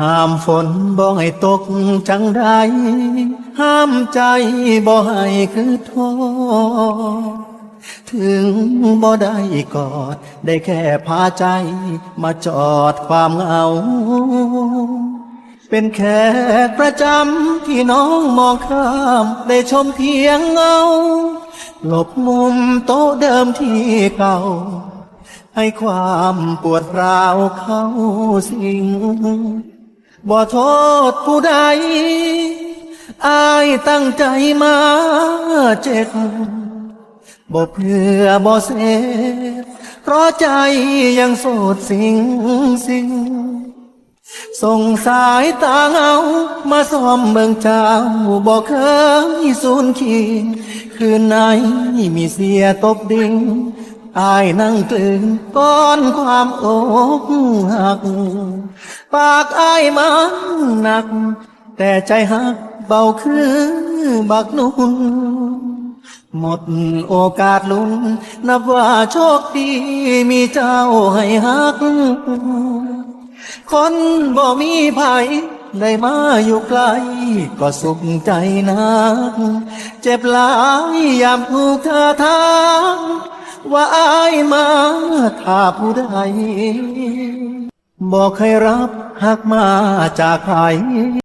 ห้ามฝนบ่ให้ตกจังใดห้ามใจบ่ให้คือท้อถึงบ่ได้กอด ได้แค่พาใจ มาจอดความเหงา เป็นแขกประจำที่น้องมองข้าม ได้ชมเพียงเงาหลบมุมโต๊ะเดิมที่เก่าให้ความปวดร้าวเข้าสิง บ่โทษผู้ใด อายตั้งใจมาเจ็บบ่เพื่อบ่เสพเพราะใจยังโสดสิงสิงส่งสายตาเงา มาซ่อมเบิ่งเจ้าบ่เคยสูญขีดคืนไหนมีเสียตบดิ่งอายนั่งกลืนก้อนความอกหัก ปากอายมันหนัก แต่ใจหักเบาคือบักนุ่นหมดโอกาสลุ้น นับว่าโชคดีมีเจ้าให้ฮัก คนบ่มีภัยได้มาอยู่ไกล ก็สุขใจนัก เจ็บหลายยามถูกเธอทาง ว่าอายมาถ้าผู้ใด บอกให้รับหักมาจากใคร